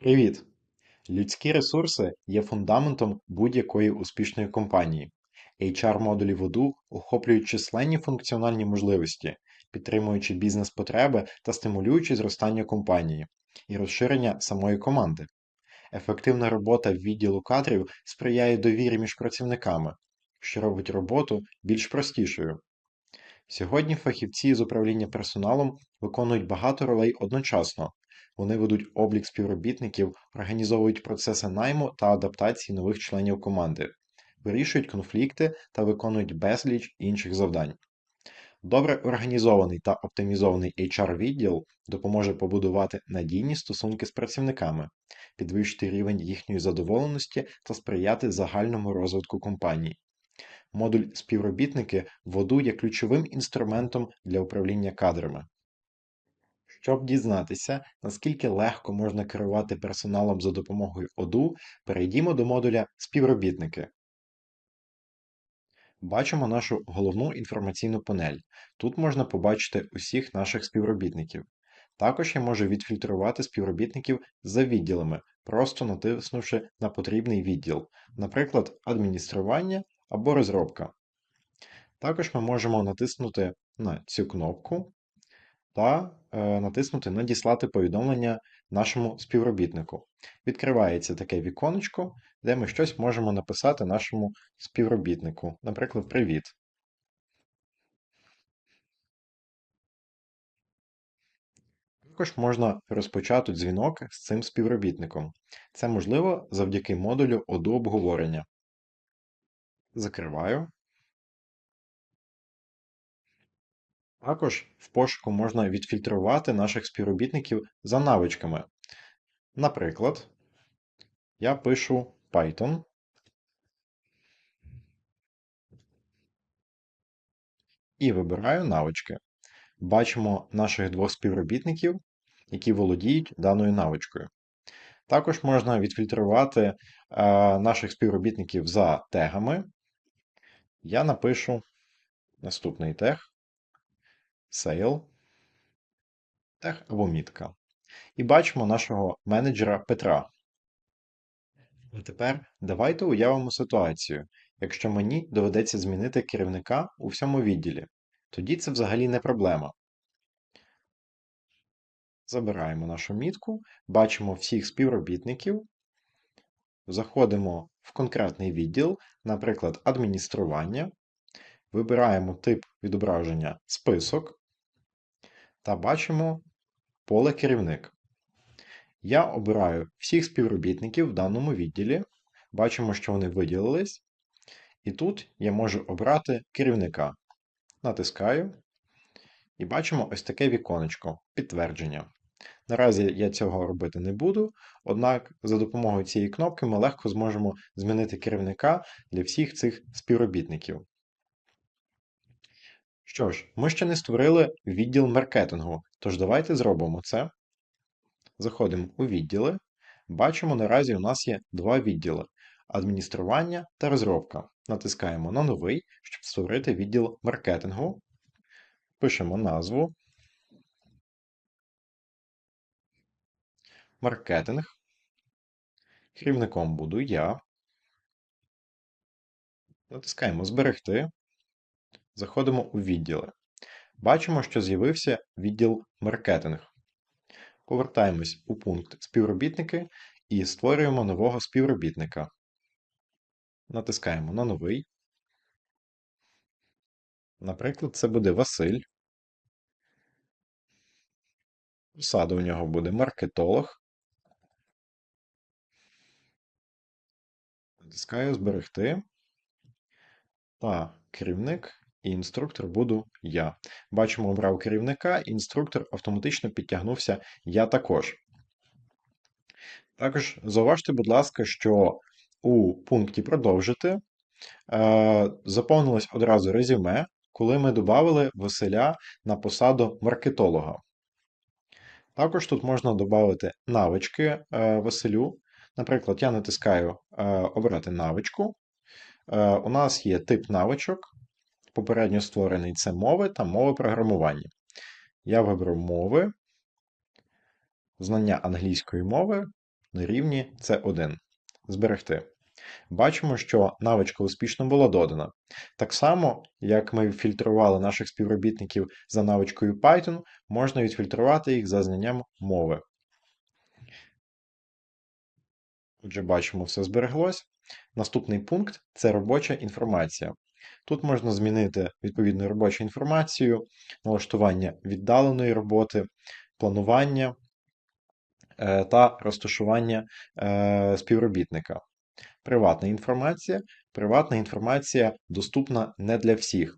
Привіт! Людські ресурси є фундаментом будь-якої успішної компанії. HR-модулі Voodoo охоплюють численні функціональні можливості, підтримуючи бізнес-потреби та стимулюючи зростання компанії і розширення самої команди. Ефективна робота в відділу кадрів сприяє довірі між працівниками, що робить роботу більш простішою. Сьогодні фахівці з управління персоналом виконують багато ролей одночасно, вони ведуть облік співробітників, організовують процеси найму та адаптації нових членів команди, вирішують конфлікти та виконують безліч інших завдань. Добре організований та оптимізований HR-відділ допоможе побудувати надійні стосунки з працівниками, підвищити рівень їхньої задоволеності та сприяти загальному розвитку компанії. Модуль співробітники воду є ключовим інструментом для управління кадрами. Щоб дізнатися, наскільки легко можна керувати персоналом за допомогою Odoo, перейдімо до модуля Співробітники. Бачимо нашу головну інформаційну панель. Тут можна побачити усіх наших співробітників. Також я можу відфільтрувати співробітників за відділами, просто натиснувши на потрібний відділ, наприклад, адміністрування або розробка. Також ми можемо натиснути на цю кнопку та е, натиснути Надіслати повідомлення нашому співробітнику. Відкривається таке віконечко, де ми щось можемо написати нашому співробітнику. Наприклад, Привіт. Також можна розпочати дзвінок з цим співробітником. Це можливо завдяки модулю ОДУ обговорення. Закриваю. Також в пошуку можна відфільтрувати наших співробітників за навичками. Наприклад, я пишу Python. І вибираю навички. Бачимо наших двох співробітників, які володіють даною навичкою. Також можна відфільтрувати е, наших співробітників за тегами. Я напишу наступний тег Sale, тег або мітка. І бачимо нашого менеджера Петра. А тепер давайте уявимо ситуацію, якщо мені доведеться змінити керівника у всьому відділі. Тоді це взагалі не проблема. Забираємо нашу мітку, бачимо всіх співробітників, заходимо в конкретний відділ, наприклад, адміністрування, вибираємо тип відображення список, та бачимо поле керівник. Я обираю всіх співробітників в даному відділі. Бачимо, що вони виділились. І тут я можу обрати керівника. Натискаю. І бачимо ось таке віконечко підтвердження. Наразі я цього робити не буду, однак за допомогою цієї кнопки ми легко зможемо змінити керівника для всіх цих співробітників. Що ж, ми ще не створили відділ маркетингу, тож давайте зробимо це. Заходимо у відділи. Бачимо, наразі у нас є два відділи: адміністрування та розробка. Натискаємо на новий, щоб створити відділ маркетингу. Пишемо назву. Маркетинг. Керівником буду я. Натискаємо Зберегти. Заходимо у відділи. Бачимо, що з'явився відділ маркетинг. Повертаємось у пункт співробітники і створюємо нового співробітника. Натискаємо на новий. Наприклад, це буде Василь. Посада у нього буде маркетолог. Натискаю Зберегти. Та керівник і інструктор буду я. Бачимо, обрав керівника, інструктор автоматично підтягнувся я також. Також зауважте, будь ласка, що у пункті продовжити е, заповнилось одразу резюме, коли ми додали Василя на посаду маркетолога. Також тут можна додати навички е, Василю. Наприклад, я натискаю е, Обрати навичку. У нас є тип навичок, попередньо створений це мови та мови програмування. Я виберу мови, знання англійської мови на рівні C1. Зберегти. Бачимо, що навичка успішно була додана. Так само, як ми фільтрували наших співробітників за навичкою Python, можна відфільтрувати їх за знанням мови. Отже, бачимо, все збереглось. Наступний пункт це робоча інформація. Тут можна змінити відповідну робочу інформацію, налаштування віддаленої роботи, планування е, та розташування е, співробітника. Приватна інформація. Приватна інформація доступна не для всіх.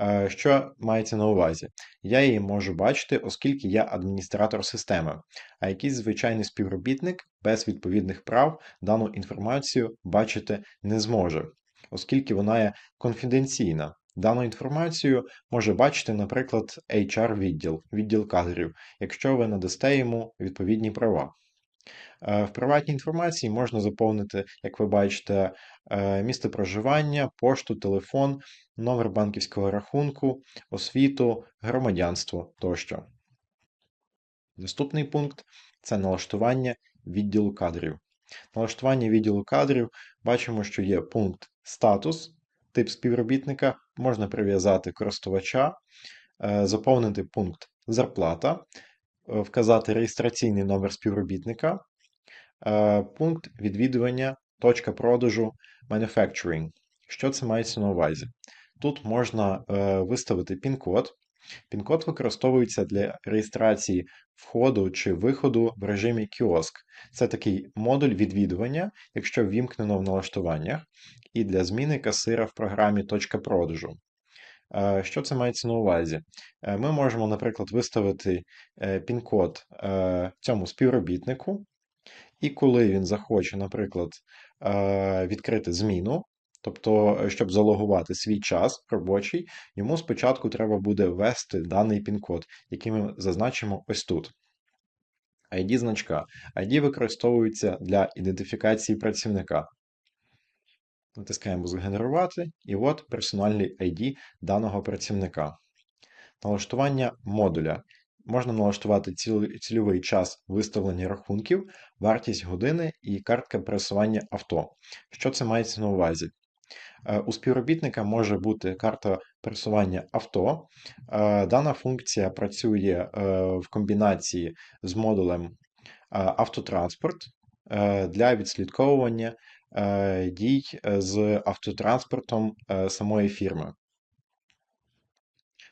Е, що мається на увазі? Я її можу бачити, оскільки я адміністратор системи, а якийсь звичайний співробітник без відповідних прав дану інформацію бачити не зможе, оскільки вона є конфіденційна. Дану інформацію може бачити, наприклад, HR-відділ, відділ кадрів, якщо ви надасте йому відповідні права. Е, в приватній інформації можна заповнити, як ви бачите, е, місце проживання, пошту, телефон, номер банківського рахунку, освіту, громадянство тощо. Наступний пункт це налаштування відділу кадрів. Налаштування відділу кадрів бачимо, що є пункт статус, тип співробітника, можна прив'язати користувача, е, заповнити пункт зарплата, вказати реєстраційний номер співробітника, Е, пункт відвідування, точка продажу manufacturing. Що це мається на увазі? Тут можна е, виставити пін-код. Пін-код використовується для реєстрації входу чи виходу в режимі кіоск. Це такий модуль відвідування, якщо ввімкнено в налаштуваннях, і для зміни касира в програмі точка продажу. Е, що це мається на увазі? Ми можемо, наприклад, виставити пін-код цьому співробітнику, і коли він захоче, наприклад, е, відкрити зміну, тобто, е, щоб залогувати свій час робочий, йому спочатку треба буде ввести даний пін-код, який ми зазначимо ось тут. ID значка. ID використовується для ідентифікації працівника. Натискаємо Згенерувати, і от персональний ID даного працівника. Налаштування модуля. Можна налаштувати цільовий час виставлення рахунків, вартість години і картка пересування авто. Що це мається на увазі? Е, у співробітника може бути карта пересування авто. Е, дана функція працює е, в комбінації з модулем автотранспорт для відслідковування дій з автотранспортом самої фірми.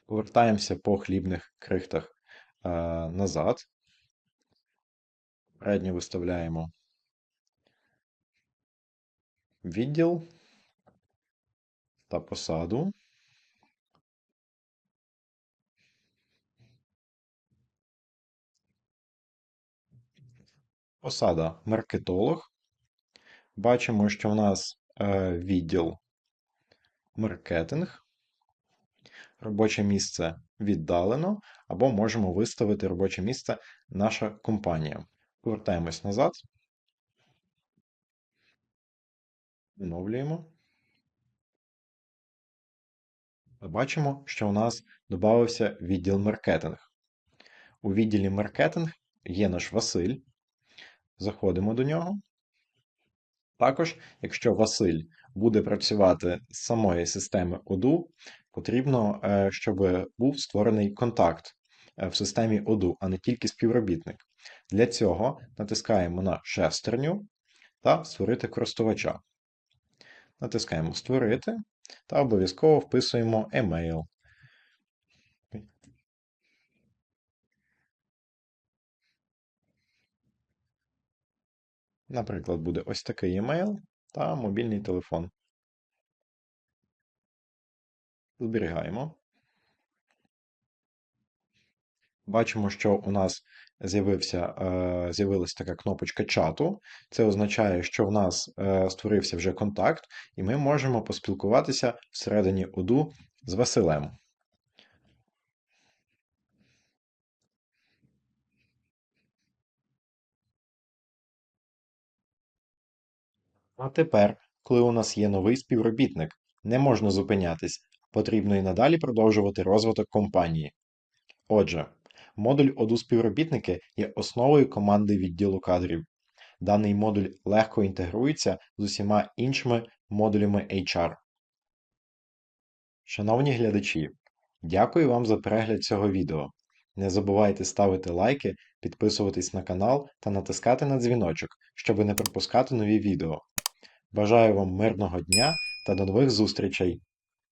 Повертаємося по хлібних крихтах назад. Передньо виставляємо відділ та посаду. Посада маркетолог. Бачимо, що в нас е, відділ маркетинг робоче місце віддалено, або можемо виставити робоче місце наша компанія. Повертаємось назад. Оновлюємо. Бачимо, що у нас додався відділ маркетинг. У відділі маркетинг є наш Василь. Заходимо до нього. Також, якщо Василь буде працювати з самої системи Odoo, потрібно, е, щоб був створений контакт е, в системі Odoo, а не тільки співробітник. Для цього натискаємо на шестерню та створити користувача. Натискаємо Створити та обов'язково вписуємо емейл. Наприклад, буде ось такий емейл та мобільний телефон. Зберігаємо. Бачимо, що у нас з'явився, е, з'явилася така кнопочка чату. Це означає, що в нас е, створився вже контакт, і ми можемо поспілкуватися всередині ОДУ з Василем. А тепер, коли у нас є новий співробітник, не можна зупинятись, потрібно і надалі продовжувати розвиток компанії. Отже, модуль ОДУ співробітники є основою команди відділу кадрів. даний модуль легко інтегрується з усіма іншими модулями HR. Шановні глядачі, дякую вам за перегляд цього відео. Не забувайте ставити лайки, підписуватись на канал та натискати на дзвіночок, щоб не пропускати нові відео. Бажаю вам мирного дня та до нових зустрічей!